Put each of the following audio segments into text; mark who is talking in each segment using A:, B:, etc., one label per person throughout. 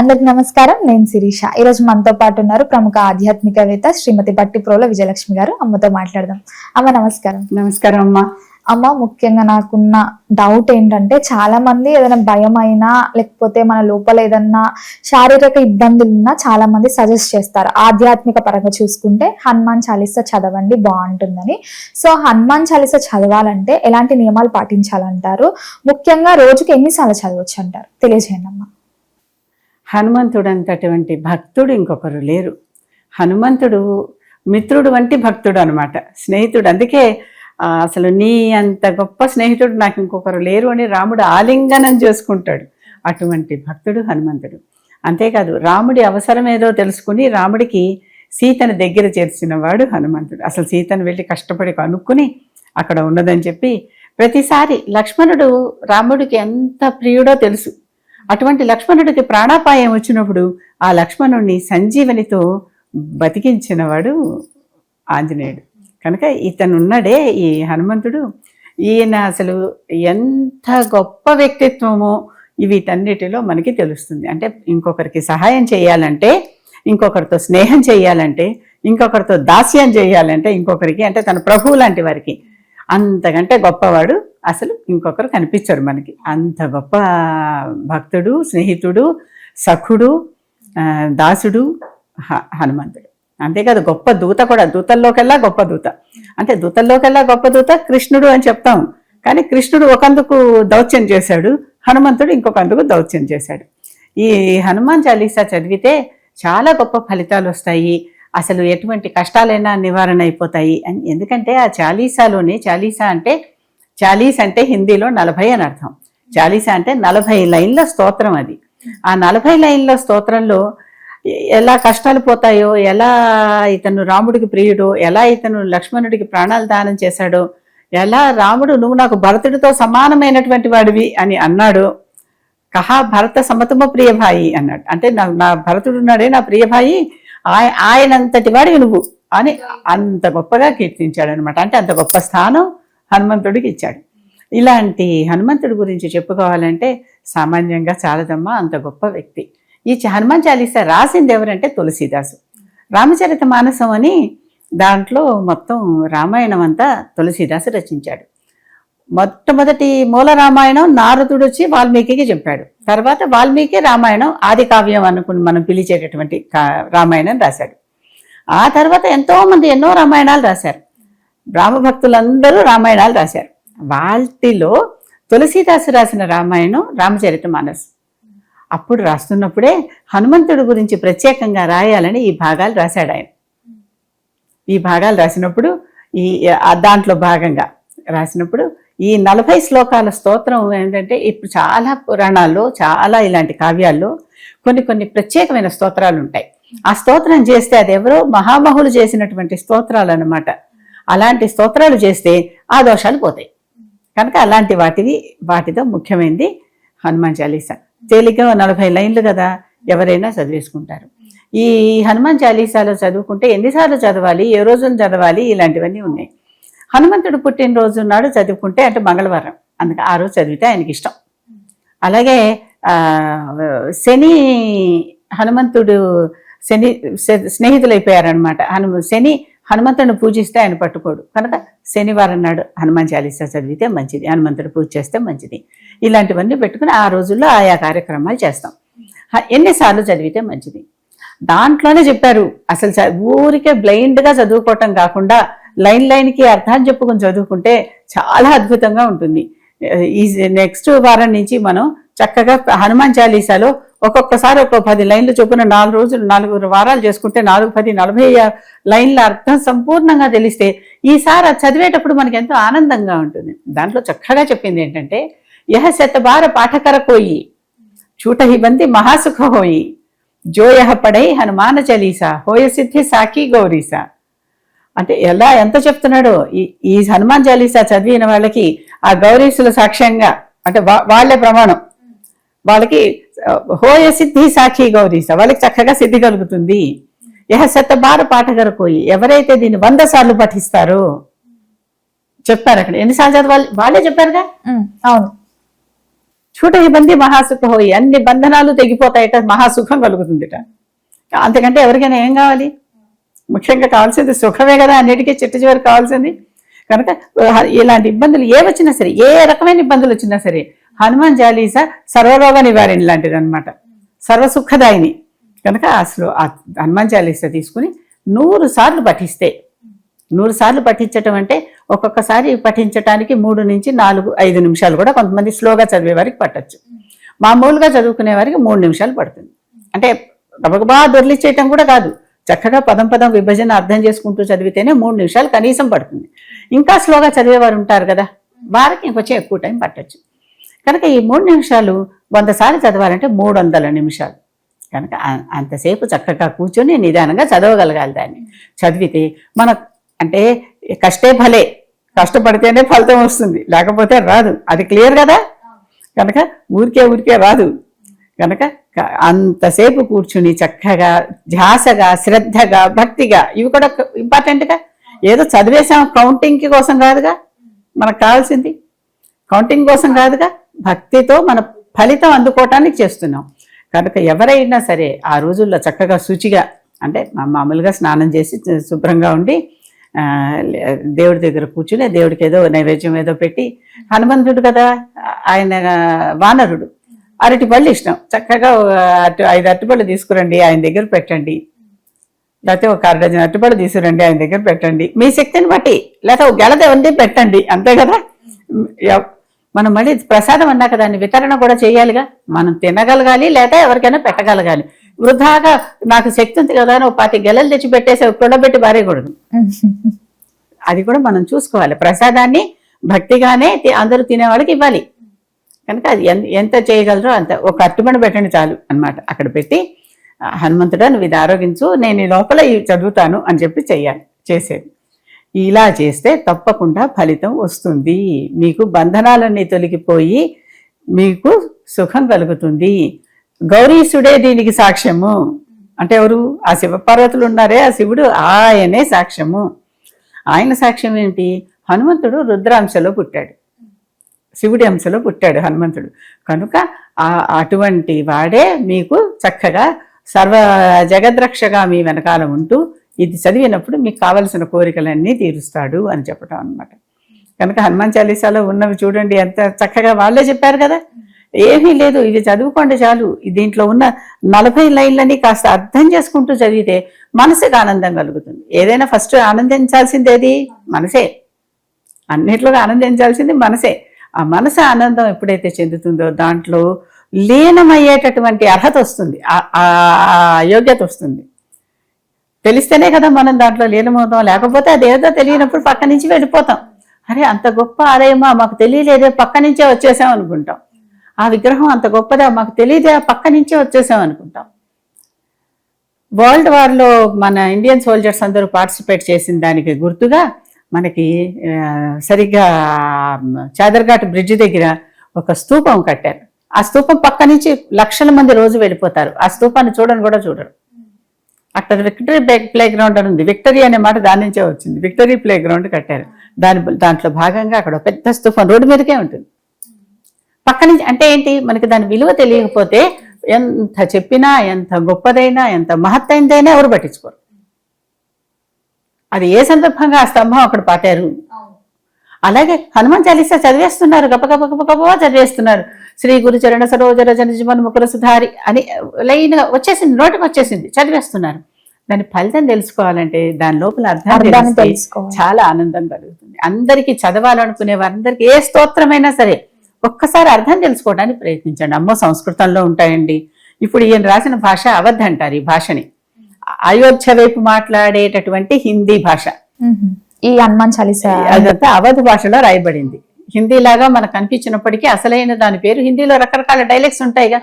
A: అందరికి నమస్కారం. నేను శిరీష. ఈరోజు మనతో పాటు ఉన్నారు ప్రముఖ ఆధ్యాత్మికవేత్త శ్రీమతి బట్టి ప్రోల విజయలక్ష్మి గారు. అమ్మతో మాట్లాడదాం. అమ్మ నమస్కారం.
B: నమస్కారం అమ్మా.
A: అమ్మ ముఖ్యంగా నాకున్న డౌట్ ఏంటంటే చాలా మంది ఏదైనా భయం అయినా లేకపోతే మన లోపల ఏదన్నా శారీరక ఇబ్బందులు ఉన్నా చాలా మంది సజెస్ట్ చేస్తారు. ఆధ్యాత్మిక పరంగా చూసుకుంటే హనుమాన్ చాలీసా చదవండి బాగుంటుందని. సో హనుమాన్ చాలీసా చదవాలంటే ఎలాంటి నియమాలు పాటించాలంటారు? ముఖ్యంగా రోజుకి ఎన్నిసార్లు చదవచ్చు అంటారు తెలియజేయండి అమ్మా.
B: హనుమంతుడు అంతటువంటి భక్తుడు ఇంకొకరు లేరు. హనుమంతుడు మిత్రుడు వంటి భక్తుడు అనమాట స్నేహితుడు. అందుకే అసలు నీ అంత గొప్ప స్నేహితుడు నాకు ఇంకొకరు లేరు అని రాముడు ఆలింగనం చేసుకుంటాడు. అటువంటి భక్తుడు హనుమంతుడు. అంతేకాదు రాముడి అవసరం ఏదో తెలుసుకుని రాముడికి సీతను దగ్గర చేర్చిన వాడు హనుమంతుడు. అసలు సీతను వెళ్ళి కష్టపడి కనుక్కుని అక్కడ ఉన్నదని చెప్పి ప్రతిసారి లక్ష్మణుడు రాముడికి ఎంత ప్రియుడో తెలుసు. అటువంటి లక్ష్మణుడికి ప్రాణాపాయం వచ్చినప్పుడు ఆ లక్ష్మణుడిని సంజీవనితో బతికించినవాడు ఆంజనేయుడు. కనుక ఇతను ఉన్నాడే ఈ హనుమంతుడు. ఈయన అసలు ఎంత గొప్ప వ్యక్తిత్వమో వీటన్నిటిలో మనకి తెలుస్తుంది. అంటే ఇంకొకరికి సహాయం చేయాలంటే ఇంకొకరితో స్నేహం చేయాలంటే ఇంకొకరితో దాస్యం చేయాలంటే ఇంకొకరికి అంటే తన ప్రభువు లాంటి వారికి అంతకంటే గొప్పవాడు అసలు ఇంకొకరు కనిపించరు మనకి. అంత గొప్ప భక్తుడు స్నేహితుడు సఖుడు దాసుడు హ- హనుమంతుడు. అంతేకాదు గొప్ప దూత కూడా దూతల్లోకెల్లా గొప్ప దూత. అంటే దూతల్లోకెల్లా గొప్ప దూత కృష్ణుడు అని చెప్తాం. కానీ కృష్ణుడు ఒకందుకు దౌత్యం చేశాడు హనుమంతుడు ఇంకొకందుకు దౌత్యం చేశాడు. ఈ హనుమాన్ చాలీసా చదివితే చాలా గొప్ప ఫలితాలు వస్తాయి. అసలు ఎటువంటి కష్టాలైనా నివారణ అయిపోతాయి అని. ఎందుకంటే ఆ చాలీసాలోనే చాలీసా అంటే చాలీస్ అంటే హిందీలో నలభై అని అర్థం. చాలీసా అంటే నలభై లైన్ల స్తోత్రం అది. ఆ నలభై లైన్ల స్తోత్రంలో ఎలా కష్టాలు పోతాయో ఎలా ఇతను రాముడికి ప్రియుడు ఎలా ఇతను లక్ష్మణుడికి ప్రాణాలు దానం చేశాడో ఎలా రాముడు నువ్వు నాకు భరతుడితో సమానమైనటువంటి వాడివి అని అన్నాడు. కహా భరత సమతమ ప్రియభాయి అన్నాడు. అంటే నా నా భరతుడు ఉన్నాడే నా ప్రియభాయి ఆయ- ఆయనంతటి వాడివి నువ్వు అని అంత గొప్పగా కీర్తించాడు అనమాట అంటే అంత గొప్ప స్థానం హనుమంతుడికి ఇచ్చాడు. ఇలాంటి హనుమంతుడి గురించి చెప్పుకోవాలంటే సామాన్యంగా చాలదమ్మ అంత గొప్ప వ్యక్తి. ఈ చ- హనుమాన్ చాలీసా రాసింది ఎవరంటే తులసీదాసు. రామచరిత మానసం అని దాంట్లో మొత్తం రామాయణం అంతా తులసీదాసు రచించాడు. మొట్టమొదటి మూల రామాయణం నారదుడు వచ్చి వాల్మీకి చెప్పాడు. తర్వాత వాల్మీకి రామాయణం ఆది కావ్యం అనుకుని మనం పిలిచేటటువంటి కా- రామాయణం రాశాడు. ఆ తర్వాత ఎంతోమంది ఎన్నో రామాయణాలు రాశారు. రామభక్తులందరూ రామాయణాలు రాశారు. వాటిలో తులసీదాసు రాసిన రామాయణం రామచరిత మానస్. అప్పుడు రాస్తున్నప్పుడే హనుమంతుడి గురించి ప్రత్యేకంగా రాయాలని ఈ భాగాలు రాశాడు ఆయన. ఈ భాగాలు రాసినప్పుడు ఈ దాంట్లో భాగంగా రాసినప్పుడు ఈ నలభై శ్లోకాల స్తోత్రం ఏంటంటే ఇప్పుడు చాలా పురాణాల్లో చాలా ఇలాంటి కావ్యాల్లో కొన్ని కొన్ని ప్రత్యేకమైన స్తోత్రాలు ఉంటాయి. ఆ స్తోత్రం చేస్తే అది ఎవరో మహామహులు చేసినటువంటి స్తోత్రాలు అనమాట అలాంటి స్తోత్రాలు చేస్తే ఆ దోషాలు పోతాయి. కనుక అలాంటి వాటివి వాటితో ముఖ్యమైనది హనుమాన్ చాలీస. తేలిగ్గా నలభై లైన్లు కదా ఎవరైనా చదివేసుకుంటారు. ఈ హనుమాన్ చాలీసాలో చదువుకుంటే ఎన్నిసార్లు చదవాలి ఏ రోజున చదవాలి ఇలాంటివన్నీ ఉన్నాయి. హనుమంతుడు పుట్టినరోజు నాడు చదువుకుంటే అంటే మంగళవారం. అందుకే ఆ రోజు చదివితే ఆయనకి ఇష్టం. అలాగే ఆ, శని హనుమంతుడు శని స్నేహితులు స్నేహితులైపోయారనమాట హనుమ శని హనుమంతుడిని పూజిస్తే ఆయన పట్టుకోడు. కనుక శనివారం నాడు హనుమాన్ చాలీసా చదివితే మంచిది. హనుమంతుడు పూజ చేస్తే మంచిది. ఇలాంటివన్నీ పెట్టుకుని ఆ రోజుల్లో ఆయా కార్యక్రమాలు చేస్తాం. ఎన్నిసార్లు చదివితే మంచిది. దాంట్లోనే చెప్పారు. అసలు ఊరికే బ్లైండ్గా చదువుకోవటం కాకుండా లైన్ లైన్కి అర్థాన్ని చెప్పుకొని చదువుకుంటే చాలా అద్భుతంగా ఉంటుంది. ఈ నెక్స్ట్ వారం నుంచి మనం చక్కగా హనుమాన్ చాలీసాలో ఒక్కొక్కసారి ఒక్కో పది లైన్లు చొప్పున నాలుగు రోజులు నాలుగు వారాలు చేసుకుంటే నాలుగు పది నలభై లైన్ల అర్థం సంపూర్ణంగా తెలిస్తే ఈసారి అది చదివేటప్పుడు మనకి ఎంతో ఆనందంగా ఉంటుంది. దాంట్లో చక్కగా చెప్పింది ఏంటంటే యహ శతబార పాఠకర కోయి చూట బంది మహాసుఖ హోయి జోయహ పడై హనుమాన చలీసా హోయ సిద్ధి సాకి గౌరీసా. అంటే ఎలా ఎంత చెప్తున్నాడో ఈ ఈ హనుమాన్ చాలీసా చదివిన వాళ్ళకి ఆ గౌరీసుల సాక్ష్యంగా అంటే వా- వాళ్ళే ప్రమాణం. వాళ్ళకి హోయ సిద్ధి సాక్షి గౌరీస వాళ్ళకి చక్కగా సిద్ధి కలుగుతుంది. యహ శతబార పాఠగర కోయి ఎవరైతే దీన్ని వంద సార్లు పఠిస్తారో చెప్పారు అక్కడ. ఎన్నిసార్లు చదవాలి? వాళ్ళే చెప్పారుగా?
A: అవును.
B: చూట ఈ బంది మహాసుఖ హోయి అన్ని బంధనాలు తెగిపోతాయట మహాసుఖం కలుగుతుందిట. అంతకంటే ఎవరికైనా ఏం కావాలి? ముఖ్యంగా కావాల్సింది సుఖమే కదా అన్నిటికీ చిట్ట చివరికి కావాల్సింది. కనుక ఇలాంటి ఇబ్బందులు ఏ వచ్చినా సరే ఏ రకమైన ఇబ్బందులు వచ్చినా సరే హనుమాన్ చాలీస సర్వరోగ నివారణ లాంటిది అనమాట సర్వసుఖదాయిని. కనుక అసలు ఆ హనుమాన్ చాలీస తీసుకుని నూరు సార్లు పఠిస్తే నూరు సార్లు పఠించటం అంటే ఒక్కొక్కసారి పఠించటానికి మూడు నుంచి నాలుగు ఐదు నిమిషాలు కూడా కొంతమంది స్లోగా చదివే వారికి పట్టచ్చు. మామూలుగా చదువుకునే వారికి మూడు నిమిషాలు పడుతుంది. అంటే గబగబా దొర్లిచ్చేయటం కూడా కాదు. చక్కగా పదం పదం విభజన అర్థం చేసుకుంటూ చదివితేనే మూడు నిమిషాలు కనీసం పడుతుంది. ఇంకా స్లోగా చదివేవారు ఉంటారు కదా వారికి ఇంకొచ్చి ఎక్కువ టైం పట్టచ్చు. కనుక ఈ మూడు నిమిషాలు వంద సార్లు చదవాలంటే మూడు వందల నిమిషాలు. కనుక అంతసేపు చక్కగా కూర్చొని నిదానంగా చదవగలగాలి దాన్ని. చదివితే మన అంటే కష్టే ఫలే కష్టపడితేనే ఫలితం వస్తుంది. లేకపోతే రాదు. అది క్లియర్ కదా? కనుక ఊరికే ఊరికే రాదు. కనుక అంతసేపు కూర్చుని చక్కగా ధ్యాసగా శ్రద్ధగా భక్తిగా ఇవి కూడా ఇంపార్టెంట్గా ఏదో చదివేసాం కౌంటింగ్ కోసం కాదుగా మనకు కావాల్సింది? కౌంటింగ్ కోసం కాదుగా భక్తితో మన ఫలితం అందుకోవటానికి చేస్తున్నాం. కనుక ఎవరైనా సరే ఆ రోజుల్లో చక్కగా శుచిగా అంటే మా- మామూలుగా స్నానం చేసి శుభ్రంగా ఉండి దేవుడి దగ్గర కూర్చుని దేవుడికి ఏదో నైవేద్యం ఏదో పెట్టి హనుమంతుడు కదా ఆయన వానరుడు. అరటి పళ్ళు ఇష్టం. చక్కగా అటు ఐదు అరటిపళ్ళు తీసుకురండి ఆయన దగ్గర పెట్టండి. లేకపోతే ఒక అర డజన్ అరటిపళ్ళు తీసుకురండి ఆయన దగ్గర పెట్టండి. మీ శక్తిని బట్టి లేకపోతే ఒక గెలద ఉంది పెట్టండి. అంతే కదా? మనం మళ్ళీ ప్రసాదం అన్నాక దాన్ని వితరణ కూడా చేయాలిగా? మనం తినగలగాలి లేదా ఎవరికైనా పెట్టగలగాలి. వృధాగా నాకు శక్తి ఉంది కదా అని ఒక పాటి గెలలు తెచ్చి పెట్టేసి కూడబెట్టి పారేయకూడదు. అది కూడా మనం చూసుకోవాలి. ప్రసాదాన్ని భక్తిగానే అందరూ తినేవాళ్ళకి ఇవ్వాలి. కనుక అది ఎంత చేయగలరో అంత. ఒక అట్టుబడి పెట్టండి చాలు అన్నమాట. అక్కడ పెట్టి హనుమంతుడా నువ్వు ఇది ఆరోగించు. నేను ఈ లోపల ఇవి చదువుతాను అని చెప్పి చెయ్యాలి చేసేది. ఇలా చేస్తే తప్పకుండా ఫలితం వస్తుంది. మీకు బంధనాలన్నీ తొలగిపోయి మీకు సుఖం కలుగుతుంది. గౌరీశుడే దీనికి సాక్ష్యము. అంటే ఎవరు? ఆ శివపార్వతులు ఉన్నారే ఆ శివుడు ఆయనే సాక్ష్యము. ఆయన సాక్ష్యం ఏంటి? హనుమంతుడు రుద్రాంశలో పుట్టాడు. శివుడి అంశలో పుట్టాడు హనుమంతుడు. కనుక ఆ అటువంటి వాడే మీకు చక్కగా సర్వ జగద్రక్షగా మీ వెనకాల ఉంటూ ఇది చదివినప్పుడు మీకు కావలసిన కోరికలన్నీ తీరుస్తాడు అని చెప్పడం అన్నమాట. కనుక హనుమాన్ చాలీసాలో ఉన్నవి చూడండి ఎంత చక్కగా వాళ్ళే చెప్పారు కదా. ఏమీ లేదు ఇవి చదువుకోండి చాలు. దీంట్లో ఉన్న నలభై లైన్లని కాస్త అర్థం చేసుకుంటూ చదివితే మనసుకు ఆనందం కలుగుతుంది. ఏదైనా ఫస్ట్ ఆనందించాల్సిందేది మనసే. అన్నిట్లో ఆనందించాల్సింది మనసే. ఆ మనసు ఆనందం ఎప్పుడైతే చెందుతుందో దాంట్లో లీనమయ్యేటటువంటి అర్హత వస్తుంది. ఆ- ఆ ఆ యోగ్యత వస్తుంది. తెలిస్తేనే కదా మనం దాంట్లో లీనమవుతాం. లేకపోతే అదేదో తెలియనప్పుడు పక్క నుంచి వెళ్ళిపోతాం. అరే అంత గొప్ప ఆలయమా? మాకు తెలియలేదే పక్క నుంచే వచ్చేసాం అనుకుంటాం. ఆ విగ్రహం అంత గొప్పదా మాకు తెలియదే పక్క నుంచే వచ్చేసాం అనుకుంటాం. వరల్డ్ వార్లో మన ఇండియన్ సోల్జర్స్ అందరూ పార్టిసిపేట్ చేసిన దానికి గుర్తుగా మనకి సరిగ్గా చాదర్ఘాట్ బ్రిడ్జ్ దగ్గర ఒక స్తూపం కట్టారు. ఆ స్తూపం పక్క నుంచి లక్షల మంది రోజు వెళ్ళిపోతారు. ఆ స్తూపాన్ని చూడని కూడా చూడరు. అక్కడ విక్టరీ ప్లే గ్రౌండ్ అని ఉంది. విక్టరీ అనే మాట దాని నుంచే వచ్చింది. విక్టరీ ప్లే గ్రౌండ్ కట్టారు. దాని దాంట్లో భాగంగా అక్కడ ఒక పెద్ద స్తూపం రోడ్డు మీదకే ఉంటుంది. పక్క నుంచి అంటే ఏంటి? మనకి దాని విలువ తెలియకపోతే ఎంత చెప్పినా ఎంత గొప్పదైనా ఎంత మహత్తైందైనా ఎవరు పట్టించుకోరు. అది ఏ సందర్భంగా ఆ స్తంభం అక్కడ పాటారు అలాగే హనుమాన్ చాలీసా చదివేస్తున్నారు గప గప గప గప చదివేస్తున్నారు. శ్రీ గురు చరణ సరోజర జనజీవన్ ముఖర సుధారి అని లైన్ వచ్చేసింది నోటికి వచ్చేసింది చదివేస్తున్నారు. దాని ఫలితం తెలుసుకోవాలంటే దాని లోపల అర్థం
A: తెలుసుకోవాలి.
B: చాలా ఆనందం కలుగుతుంది. అందరికీ చదవాలనుకునే వారందరికీ ఏ స్తోత్రమైనా సరే ఒక్కసారి అర్థం తెలుసుకోవడానికి ప్రయత్నించండి. అమ్మో సంస్కృతంలో ఉంటాయండి. ఇప్పుడు ఈయన రాసిన భాష అవధ్ అంటారు ఈ భాషని. అయోధ్య వైపు మాట్లాడేటటువంటి హిందీ భాష.
A: ఈ హనుమాన్ చాలీస
B: అదంతా అవధ్ భాషలో రాయబడింది. హిందీ లాగా మనకు అనిపించినప్పటికీ అసలైన దాని పేరు హిందీలో రకరకాల డైలెక్ట్స్ ఉంటాయిగా.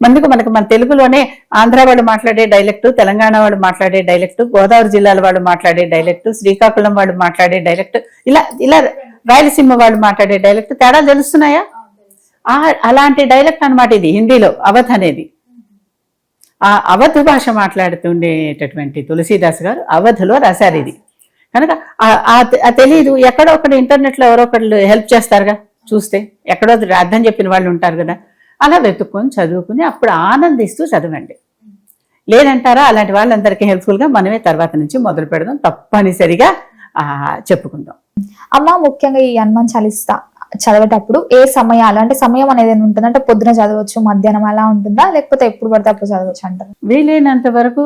B: ముందుకు మనకు మన తెలుగులోనే ఆంధ్ర వాళ్ళు మాట్లాడే డైలెక్ట్ తెలంగాణ వాళ్ళు మాట్లాడే డైలెక్ట్ గోదావరి జిల్లాల వాళ్ళు మాట్లాడే డైలెక్ట్ శ్రీకాకుళం వాళ్ళు మాట్లాడే డైలెక్ట్ ఇలా ఇలా రాయలసీమ వాళ్ళు మాట్లాడే డైలెక్ట్ తేడా తెలుస్తున్నాయా? అలాంటి డైలెక్ట్ అన్నమాట ఇది హిందీలో అవధ్ అనేది. ఆ అవధ్ భాష మాట్లాడుతుండేటటువంటి తులసీదాస్ గారు అవధ్లో రాశారు ఇది. కనుక తెలియదు ఎక్కడో ఒకటి ఇంటర్నెట్లో ఎవరో ఒకళ్ళు హెల్ప్ చేస్తారుగా చూస్తే. ఎక్కడో అర్థం చెప్పిన వాళ్ళు ఉంటారు కదా. అలా వెతుక్కొని చదువుకుని అప్పుడు ఆనందిస్తూ చదవండి. లేదంటారా? అలాంటి వాళ్ళందరికీ హెల్ప్ఫుల్గా మనమే తర్వాత నుంచి మొదలు పెడదాం. తప్పనిసరిగా ఆ, చెప్పుకుందాం.
A: అమ్మ ముఖ్యంగా ఈ హనుమాన్ చాలీసా చదివేటప్పుడు ఏ సమయాలు? అంటే సమయం అనేది ఉంటుందా? అంటే పొద్దున చదవచ్చు మధ్యాహ్నం అలా ఉంటుందా? లేకపోతే ఎప్పుడు పడితే అప్పుడు చదవచ్చు అంటారు?
B: వీలైనంత వరకు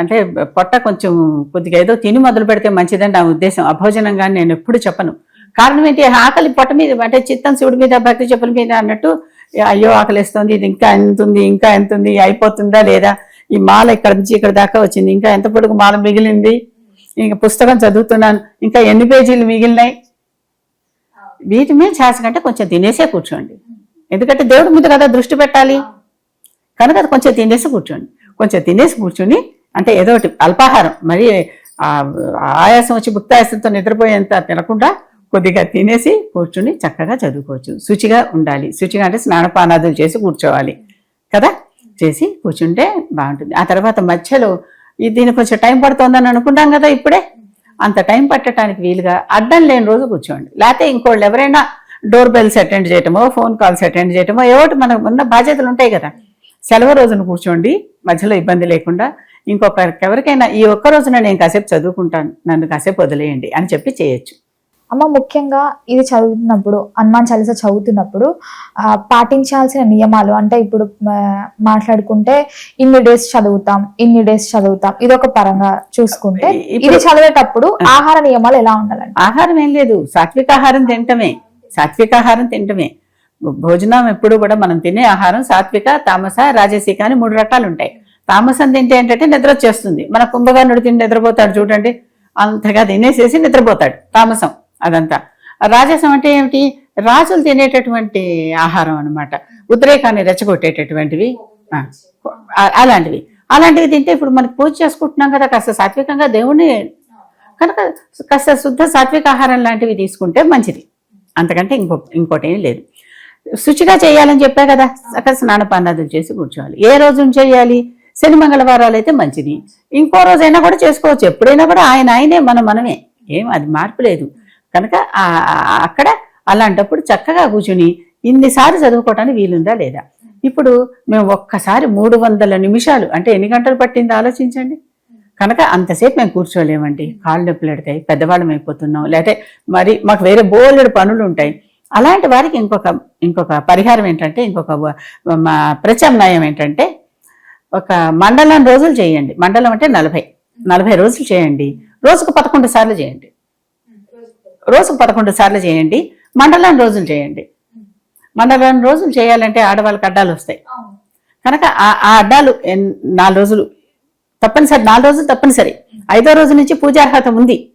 B: అంటే పొట్ట కొంచెం కొద్దిగా ఏదో తిని మొదలు పెడితే మంచిదని నా ఉద్దేశం. అభోజనంగా నేను ఎప్పుడు చెప్పను. కారణం ఏంటి? ఆకలి పొట్ట మీద అంటే చిత్తం శివుడి మీద భక్తి చెప్పుల మీద అన్నట్టు అయ్యో ఆకలిస్తుంది ఇది ఇంకా ఎంత ఉంది ఇంకా ఎంత ఉంది అయిపోతుందా లేదా? ఈ మాల ఇక్కడ నుంచి ఇక్కడ దాకా వచ్చింది. ఇంకా ఎంత పొడుగు మాల మిగిలింది? ఇంకా పుస్తకం చదువుతున్నాను. ఇంకా ఎన్ని పేజీలు మిగిలినాయి? వీటి మీద ఛాన్స్ కంటే కొంచెం తినేసే కూర్చోండి. ఎందుకంటే దేవుడి మీద కదా దృష్టి పెట్టాలి. కనుక అది కొంచెం తినేసి కూర్చోండి. కొంచెం తినేసి కూర్చుని అంటే ఏదో ఒకటి అల్పాహారం మరి ఆయాసం వచ్చి భుక్తాయాసంతో నిద్రపోయేంత తినకుండా కొద్దిగా తినేసి కూర్చుని చక్కగా చదువుకోవచ్చు. శుచిగా ఉండాలి. శుచిగా అంటే స్నానపానాదులు చేసి కూర్చోవాలి. కదా? చేసి కూర్చుంటే బాగుంటుంది. ఆ తర్వాత మధ్యలో ఇది దీనికి కొంచెం టైం పడుతుందని అనుకుంటాం కదా ఇప్పుడే? అంత టైం పట్టడానికి వీలుగా అడ్డం లేని రోజు కూర్చోండి. లేకపోతే ఇంకోళ్ళు ఎవరైనా డోర్ బెల్స్ అటెండ్ చేయటమో ఫోన్ కాల్స్ అటెండ్ చేయటమో ఏవోటి మనకు ఉన్న బాధ్యతలు ఉంటాయి కదా. సెలవు రోజున కూర్చోండి మధ్యలో ఇబ్బంది లేకుండా ఇంకొకరికి ఎవరికైనా ఈ ఒక్క రోజున నేను కాసేపు చదువుకుంటాను నన్ను కాసేపు వదిలేయండి అని చెప్పి చేయొచ్చు.
A: అమ్మ ముఖ్యంగా ఇది చదువుతున్నప్పుడు హనుమాన్ చాలీసా చదువుతున్నప్పుడు ఆ, పాటించాల్సిన నియమాలు అంటే ఇప్పుడు మాట్లాడుకుంటే ఇన్ని డేస్ చదువుతాం ఇన్ని డేస్ చదువుతాం ఇది ఒక పరంగా చూసుకుంటే ఇది చదివేటప్పుడు ఆహార నియమాలు ఎలా ఉండాలండి?
B: ఆహారం ఏం లేదు సాత్విక ఆహారం తింటమే సాత్విక ఆహారం తింటమే. భోజనం ఎప్పుడు కూడా మనం తినే ఆహారం సాత్విక తామస రాజసిక అని మూడు రకాలు ఉంటాయి తామసం తింటే ఏంటంటే నిద్ర వచ్చేస్తుంది మన కుంభకర్ణుడు తిని నిద్రపోతాడు చూడండి. అంతగా తినేసేసి నిద్రపోతాడు తామసం అదంతా. రాజసం అంటే ఏమిటి? రాజులు తినేటటువంటి ఆహారం అనమాట ఉద్రేకాన్ని రెచ్చగొట్టేటటువంటివి. అలాంటివి. అలాంటివి తింటే ఇప్పుడు మనకి పూజ చేసుకుంటున్నాం కదా కాస్త సాత్వికంగా దేవుణ్ణి కనుక కాస్త శుద్ధ సాత్విక ఆహారం లాంటివి తీసుకుంటే మంచిది. అంతకంటే ఇంకో ఇంకోటి ఏం లేదు. శుచిగా చేయాలని చెప్పా కదా. అక్కడ స్నానపానాదులు చేసి కూర్చోవాలి. ఏ రోజు చేయాలి? శని మంగళవారాలు అయితే మంచిది. ఇంకో రోజైనా కూడా చేసుకోవచ్చు. ఎప్పుడైనా కూడా ఆయన ఆయనే మన మనమే. ఏం అది మార్పు లేదు. కనుక అక్కడ అలాంటప్పుడు చక్కగా కూర్చుని ఇన్నిసార్లు చదువుకోవటానికి వీలుందా లేదా? ఇప్పుడు మేము ఒక్కసారి మూడు వందల నిమిషాలు అంటే ఎన్ని గంటలు పట్టిందో? ఆలోచించండి. కనుక అంతసేపు మేము కూర్చోలేమండి. కాళ్ళు నొప్పులు పెడతాయి పెద్దవాళ్ళం అయిపోతున్నాం. లేకపోతే మరి మాకు వేరే బోలెడు పనులు ఉంటాయి అలాంటి వారికి ఇంకొక ఇంకొక పరిహారం ఏంటంటే ఇంకొక మా ప్రత్యామ్నాయం ఏంటంటే ఒక మండలం రోజులు చేయండి. మండలం అంటే నలభై. నలభై రోజులు చేయండి. రోజుకు పదకొండు సార్లు చేయండి. రోజుకు పదకొండు సార్లు చేయండి. మండలం రోజులు చేయండి. మండలం రోజులు చేయాలంటే ఆడవాళ్ళకి అడ్డాలు వస్తాయి. కనుక ఆ ఆ అడ్డాలు నాలుగు రోజులు. తప్పనిసరి నాలుగు రోజులు తప్పనిసరి. ఐదో రోజు నుంచి పూజార్హత ఉంది.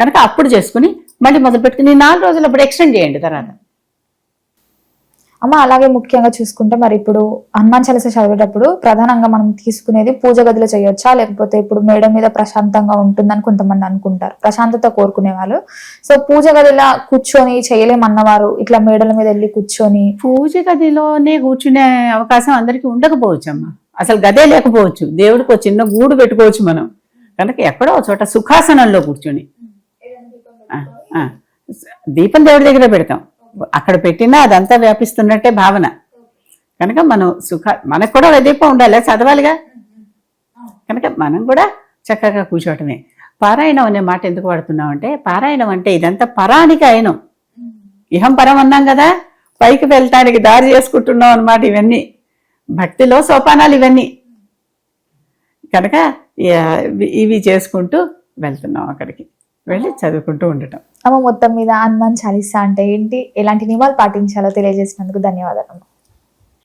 B: కనుక అప్పుడు చేసుకుని మళ్ళీ మొదలు పెట్టుకుని నాలుగు రోజులు అప్పుడు ఎక్స్టెండ్ చేయండి తర్వాత.
A: అమ్మ అలాగే ముఖ్యంగా చూసుకుంటే మరి ఇప్పుడు హనుమాన్ చాలీసా చదివేటప్పుడు ప్రధానంగా మనం తీసుకునేది పూజ గదిలో చేయొచ్చా? లేకపోతే ఇప్పుడు మేడ మీద ప్రశాంతంగా ఉంటుందని కొంతమంది అనుకుంటారు. ప్రశాంతత కోరుకునే వాళ్ళు సో పూజ గదిలో కూర్చొని చేయలేమన్నవారు ఇట్లా మేడల మీద వెళ్ళి కూర్చొని
B: పూజ గదిలోనే కూర్చునే అవకాశం అందరికీ ఉండకపోవచ్చు అమ్మా. అసలు గదే లేకపోవచ్చు. దేవుడికి చిన్న గూడు పెట్టుకోవచ్చు మనం. కనుక ఎక్కడో చోట సుఖాసనంలో కూర్చొని. దీపం దేవుడి దగ్గర పెడతాం. అక్కడ పెట్టినా అదంతా వ్యాపిస్తున్నట్టే భావన. కనుక మనం సుఖ మనకు కూడా ఒక దీపం ఉండాలి చదవాలిగా? కనుక మనం కూడా చక్కగా కూర్చోవటమే పారాయణం అనే మాట ఎందుకు వాడుతున్నాం అంటే పారాయణం అంటే ఇదంతా పరానికి అయినం. ఇహం పరం అన్నాం కదా పైకి వెళ్ళటానికి దారి చేసుకుంటున్నాం అన్నమాట ఇవన్నీ. భక్తిలో సోపానాలు ఇవన్నీ. కనుక ఇవి చేసుకుంటూ వెళ్తున్నాం అక్కడికి. వెళ్ళి చదువుకుంటూ ఉండటం.
A: అమ్మ మొత్తం మీద హనుమాన్ చాలీసా అంటే ఏంటి? ఎలాంటి నియమాలు పాటించాలో తెలియజేసినందుకు ధన్యవాదాలు